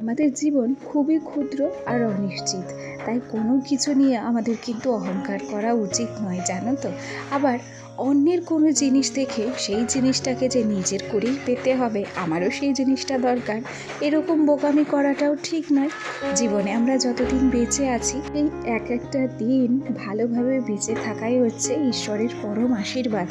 আমাদের জীবন খুবই ক্ষুদ্র আর অনিশ্চিত। তাই কোনো কিছু নিয়ে আমাদের কিন্তু অহংকার করা উচিত নয়, জানো তো? আবার অন্যের কোনো জিনিস দেখে সেই জিনিসটাকে যে নিজের করেই পেতে হবে, আমারও সেই জিনিসটা দরকার। এরকম বোকামি করাটাও ঠিক নয়। জীবনে আমরা যতদিন বেঁচে আছি, এই এক একটা দিন ভালোভাবে বেঁচে থাকাই হচ্ছে ঈশ্বরের পরম আশীর্বাদ।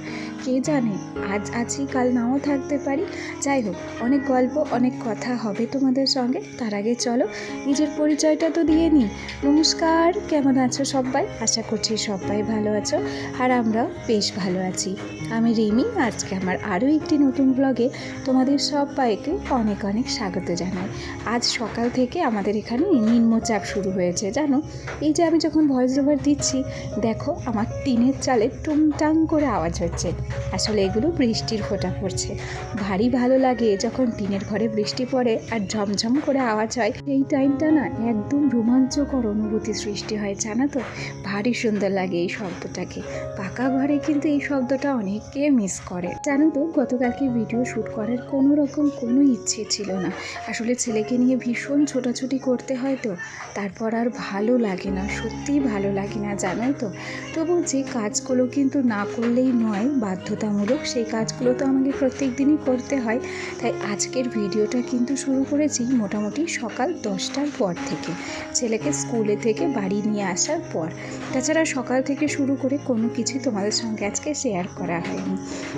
কে জানে, আজ আছি, কাল নাও থাকতে পারি। যাই হোক, অনেক গল্প, অনেক কথা হবে তোমাদের সঙ্গে। তার আগে চলো, নিজের পরিচয়টা তো দিয়ে নিই। নমস্কার, কেমন আছো সবাই? আশা করছি সবাই ভালো আছো। আর আমরাও বেশ ভালো আছি। আমি রিমি, আজকে আমার আরও একটি নতুন ব্লগে তোমাদের সবাইকে অনেক অনেক স্বাগত জানাই। আজ সকাল থেকে আমাদের এখানে নিম্নচাপ শুরু হয়েছে, জানো? এই যে আমি যখন ভয়েস ওভার দিচ্ছি, দেখো আমার টিনের চালে টুংটাং করে আওয়াজ হচ্ছে। আসলে এগুলো বৃষ্টির ফোঁটা পড়ছে। ভারী ভালো লাগে যখন টিনের ঘরে বৃষ্টি পড়ে আর ঝমঝম করে আওয়াজ হয়। এই টাইমটা না একদম রোমাঞ্চকর অনুভূতি সৃষ্টি হয়, জানো তো? ভারী সুন্দর লাগে এই শব্দটাকে। পাকা ঘরে কিন্তু এই শব্দটা অনেকে মিস করে। জানো তো, গতকালকে ভিডিও শ্যুট করার কোনো রকম কোনো ইচ্ছে ছিল না। আসলে ছেলেকে নিয়ে ভীষণ ছোটাছুটি করতে হয় তো, তারপর আর ভালো লাগে না সত্যিই ভালো লাগে না জানোই তো। তবু যে কাজগুলো কিন্তু না করলেই নয়, বাধ্যতামূলক সেই কাজগুলো তো আমাকে প্রত্যেক দিনই করতে হয়। তাই আজকের ভিডিওটা কিন্তু শুরু করেছি মোটামুটি সকাল দশটার পর থেকে, ছেলেকে স্কুলে থেকে বাড়ি নিয়ে আসার পর। তাছাড়া সকাল থেকে শুরু করে কোনো কিছু তোমাদের সঙ্গে আজকে শেয়ার করা হয়নি।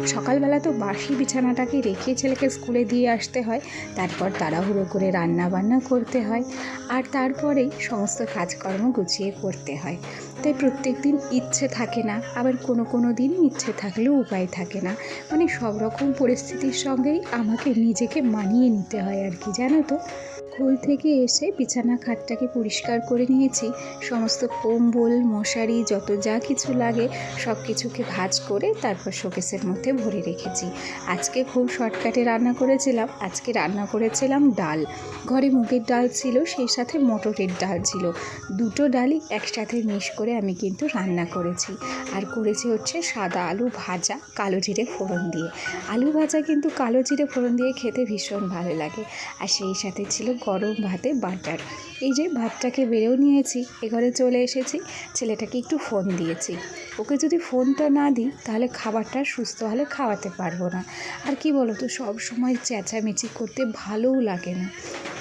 সকালবেলা তো বাসি বিছানাটাকে রেখে ছেলেকে স্কুলে দিয়ে আসতে হয়, তারপর তাড়াহুড়ো করে রান্না বান্না করতে হয়, আর তারপরেই সমস্ত কাজকর্ম গুছিয়ে করতে হয়। তাই প্রত্যেক দিন ইচ্ছে থাকে না, আবার কোনো কোনো দিন ইচ্ছে থাকলেও উপায় থাকে না। মানে সব রকম পরিস্থিতির সঙ্গেই আমাকে নিজেকে মানিয়ে নিতে হয় আর কি, জানো তো? স্কুল থেকে এসে বিছানা খাটটাকে পরিষ্কার করে নিয়েছি। সমস্ত কম্বল, মশারি, যত যা কিছু লাগে সব কিছুকে ভাজ করে তারপর শোকেসের মধ্যে ভরে রেখেছি। আজকে খুব শর্টকাটে রান্না করেছিলাম। আজকে রান্না করেছিলাম ডাল। ঘরে মুগের ডাল ছিল, সেই সাথে মটরের ডাল ছিল। দুটো ডালই একসাথে মিশ করে আমি কিন্তু রান্না করেছি। আর করেছি হচ্ছে সাদা আলু ভাজা, কালো জিরে ফোড়ন দিয়ে। আলু ভাজা কিন্তু কালো জিরে ফোড়ন দিয়ে খেতে ভীষণ ভালো লাগে। আর সেই সাথে ছিল গরম ভাতে বাটার। এই যে ভাতটাকে বেড়েও নিয়েছি, এ ঘরে চলে এসেছি, ছেলেটাকে একটু ফোন দিয়েছি। ওকে যদি ফোনটা না দিই, তাহলে খাবারটা সুস্থ হলে খাওয়াতে পারব না। আর কি বলো তো সব সময় চেঁচামেচি করতে ভালোও লাগে না।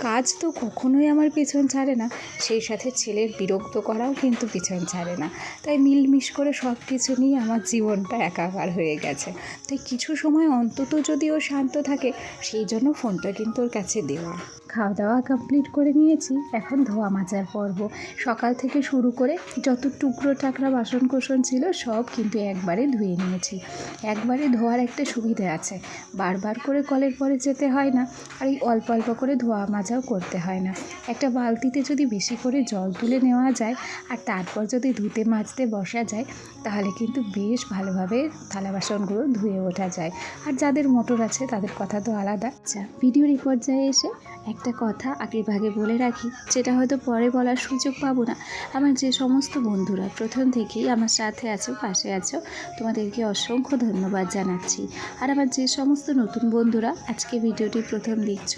কাজ তো কখনোই আমার পিছন ছাড়ে না, সেই সাথে ছেলের বিরক্ত করাও কিন্তু পিছন ছাড়ে না। তাই মিলমিশ করে সব কিছু নিয়ে আমার জীবনটা একাকার হয়ে গেছে। তাই কিছু সময় অন্তত যদি ও শান্ত থাকে, সেই জন্য ফোনটা কিন্তু ওর কাছে দেওয়া। খাওয়া দাওয়া কমপ্লিট করে নিয়েছি, এখন ধোয়া মাজার পর্ব। সকাল থেকে শুরু করে যত টুকরো টাকরা বাসন কোসন ছিল সব কিন্তু একবারে ধুয়ে নিয়েছি। একবারে ধোয়ার একটা সুবিধে আছে, বারবার করে কলের পরে যেতে হয় না, আর এই অল্প অল্প করে ধোয়া মাজাও করতে হয় না। একটা বালতিতে যদি বেশি করে জল তুলে নেওয়া যায়, আর তারপর যদি ধুতে মাজতে বসা যায়, তাহলে কিন্তু বেশ ভালোভাবে থালা বাসনগুলো ধুয়ে ওঠা যায়। আর যাদের মোটর আছে তাদের কথা তো আলাদা। আচ্ছা ভিডিওর এই পর্যায়ে এসে একটা কথা আগে ভাগে বলে রাখি, যেটা হয়তো পরে বলার সুযোগ পাবো না। আমার যে সমস্ত বন্ধুরা প্রথম থেকেই আমার সাথে আছো, পাশে আছো, তোমাদেরকে অসংখ্য ধন্যবাদ জানাচ্ছি। আর আমার যে সমস্ত নতুন বন্ধুরা আজকে ভিডিওটি প্রথম দেখছ,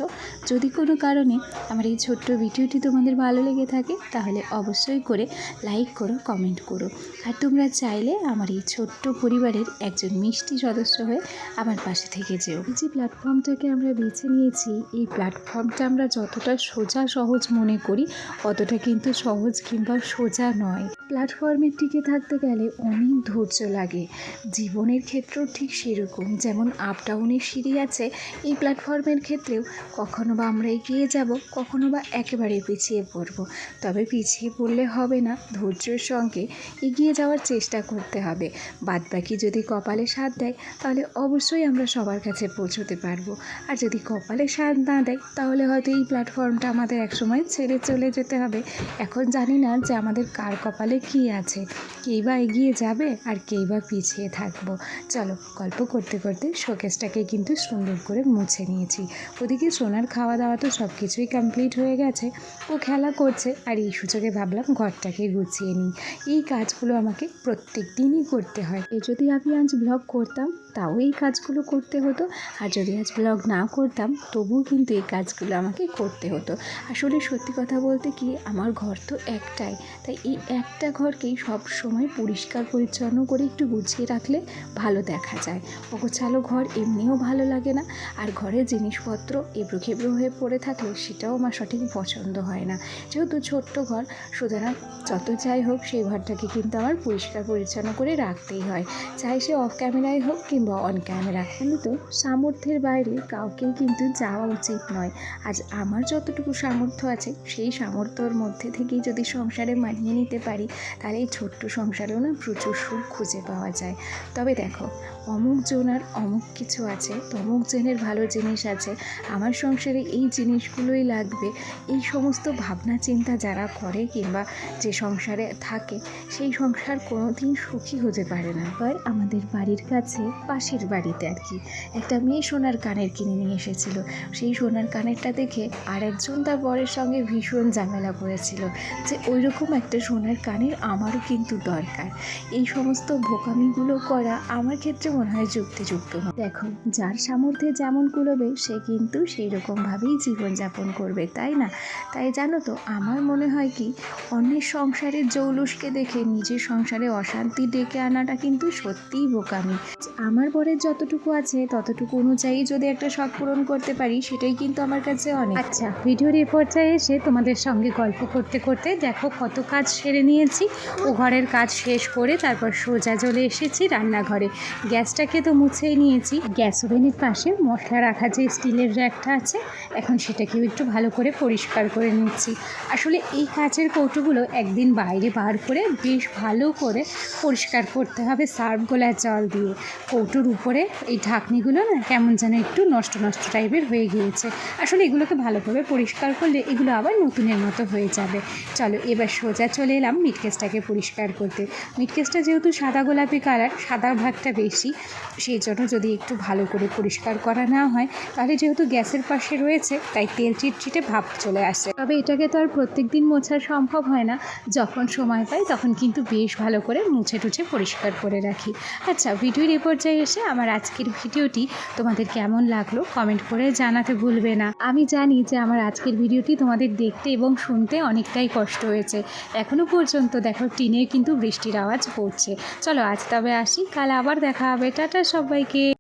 যদি কোনো কারণে আমার এই ছোট্ট ভিডিওটি তোমাদের ভালো লেগে থাকে, তাহলে অবশ্যই করে লাইক করো, কমেন্ট করো। আর তোমরা চাইলে আমার এই ছোট্ট পরিবারের একজন মিষ্টি সদস্য হয়ে আমার পাশে থেকে যেও। যে প্ল্যাটফর্মটাকে আমরা বেছে নিয়েছি, এই প্ল্যাটফর্মটা আমরা যতটা সোজা, সহজ মনে করি, অতটা কিন্তু সহজ কিংবা সোজা নয়। প্ল্যাটফর্মে টিকে থাকতে গেলে অনেক ধৈর্য লাগে। জীবনের ক্ষেত্রেও ঠিক সেরকম। যেমন আপ ডাউনের সিঁড়ি আছে, এই প্ল্যাটফর্মের ক্ষেত্রেও কখনো বা আমরা এগিয়ে যাব, কখনো বা একেবারে পিছিয়ে পড়ব। তবে পিছিয়ে পড়লে হবে না, ধৈর্যের সঙ্গে এগিয়ে যাওয়ার চেষ্টা করতে হবে। বাদবাকি যদি কপালে সাথ দেয়, তাহলে অবশ্যই আমরা সবার কাছে পৌঁছতে পারব। আর যদি কপালে সাথ না দেয়, তাহলে হয়তো এই প্ল্যাটফর্মটা আমাদের একসময় ছেড়ে চলে যেতে হবে। এখন জানি না যে আমাদের কার কপালে কী আছে কেই বা এগিয়ে এগিয়ে যাবে আর কেই বা পিছিয়ে থাকব। চলো, গল্প করতে করতে শোকেসটাকে কিন্তু সুন্দর করে মুছে নিয়েছি। ওদিকে সোনার খাওয়া দাওয়া তো সব কিছুই কমপ্লিট হয়ে গেছে। ও খেলা করছে আর এই সুযোগে ভাবলাম ঘরটাকে গুছিয়ে নিই। এই কাজগুলো আমাকে প্রত্যেক দিনই করতে হয়। এ যদি আমি আজ ব্লগ করতাম, তাও এই কাজগুলো করতে হতো। আর যদি আজ ব্লগ না করতাম, তবুও কিন্তু এই কাজগুলো আমাকে করতে হতো। আসলে সত্যি কথা বলতে কি, আমার ঘর তো একটাই। তাই এই একটা ঘরকেই সব সময় পরিষ্কার পরিচ্ছন্ন করে একটু গুছিয়ে রাখলে ভালো দেখা যায়। অগোছালো ঘর এমনিও ভালো লাগে না, আর ঘরের জিনিসপত্র এবড়ো খেবড়ো হয়ে পড়ে থাকলে সেটাও আমার সঠিক পছন্দ হয় না। যেহেতু ছোট্ট ঘর, সুতরাং যত যাই হোক সেই ঘরটাকে কিন্তু আমার পরিষ্কার পরিচ্ছন্ন করে রাখতেই হয়। চাই সে অফ ক্যামেরায় হোক কিংবা অন ক্যামেরা কিন্তু সামর্থ্যের বাইরে কাউকেই কিন্তু যাওয়া উচিত নয়। আজ আমার যতটুকু সামর্থ্য আছে, সেই সামর্থ্যর মধ্যে থেকেই যদি সংসারে মানিয়ে নিতে পারি, তাহলে এই ছোট্ট সংসারেও না প্রচুর সুখ খুঁজে পাওয়া যায়। তবে দেখো অমুক জনার অমুক কিছু আছে, তমুক জনের ভালো জিনিস আছে, আমার সংসারে এই জিনিসগুলোই লাগবে। এই সমস্ত ভাবনা চিন্তা যারা করে কিংবা যে সংসারে থাকে, সেই সংসার কোনো দিন সুখী হতে পারে না। এবার আমাদের বাড়ির কাছে পাশের বাড়িতে আর কি, একটা মেয়ে সোনার কানের কিনে নিয়ে এসেছিল। সেই সোনার কানেরটা দেখে আর একজন তার বরের সঙ্গে ভীষণ ঝামেলা করেছিল যে ওই রকম একটা সোনার কানের আমারও কিন্তু দরকার। এই সমস্ত বোকামিগুলো করা আমার ক্ষেত্রে মনে হয় যুক্তিযুক্ত দেখো, যার সামর্থ্যে যেমন কুলোবে, সে কিন্তু সেই রকমভাবেই জীবনযাপন করবে, তাই না? তাই জানো তো, আমার মনে হয় কি, অন্যের সংসারের জৌলুসকে দেখে নিজের সংসারে অশান্তি ডেকে আনাটা কিন্তু সত্যিই বোকামি। আমার বরের যতটুকু আছে, ততটুকু অনুযায়ী যদি একটা শখ পূরণ করতে পারি, সেটাই কিন্তু আমার কাছে অনেক। আচ্ছা ভিডিওর এ পর্যায়ে এসে তোমাদের সঙ্গে গল্প করতে করতে দেখো কত কাজ সেরে নিয়েছি। ও ঘরের কাজ শেষ করে তারপর সোজা চলে এসেছি রান্নাঘরে। গ্যাসটাকে তো মুছেই নিয়েছি। গ্যাস ওভেনের পাশে মশলা রাখা যে স্টিলের র্যাকটা আছে, এখন সেটাকেও একটু ভালো করে পরিষ্কার করে নিচ্ছি। আসলে এই কাচের কৌটোগুলো একদিন বাইরে বার করে বেশ ভালো করে পরিষ্কার করতে হবে সার্ফ গোলার জল দিয়ে। কৌটোর উপরে এই ঢাকনিগুলো না কেমন যেন একটু নষ্ট নষ্ট টাইপের হয়ে গিয়েছে। আসলে এগুলোকে ভালোভাবে পরিষ্কার করলে এগুলো আবার নতুনের মতো হয়ে যাবে। চলো এবার সোজা চলে এলাম মিটকেসটাকে পরিষ্কার করতে। মিটকেসটা যেহেতু সাদা গোলাপি কালার, সাদা ভাগটা বেশি সেই জন্য যদি একটু ভালো করে পরিষ্কার করা না হয়, তাহলে যেহেতু গ্যাসের পাশে রয়েছে, তাই তেল চিটচিটে ভাব চলে আসে। তবে এটাকে তো আর প্রত্যেক দিন মোছা সম্ভব হয় না। যখন সময় পাই, তখন কিন্তু বেশ ভালো করে মুছে টুছে পরিষ্কার করে রাখি। আচ্ছা ভিডিওর এ পর্যায়ে এসে আমার আজকের ভিডিওটি তোমাদের কেমন লাগল কমেন্ট করে জানাতে ভুলবে না। আমি জানি যে আমার আজকের ভিডিওটি তোমাদের দেখতে এবং শুনতে অনেকটাই কষ্ট হয়েছে। এখনও পর্যন্ত দেখো টিনে কিন্তু বৃষ্টির আওয়াজ পড়ছে। চলো, আজ তবে আসি। কাল আবার দেখা হবে। টাটা সবাইকে।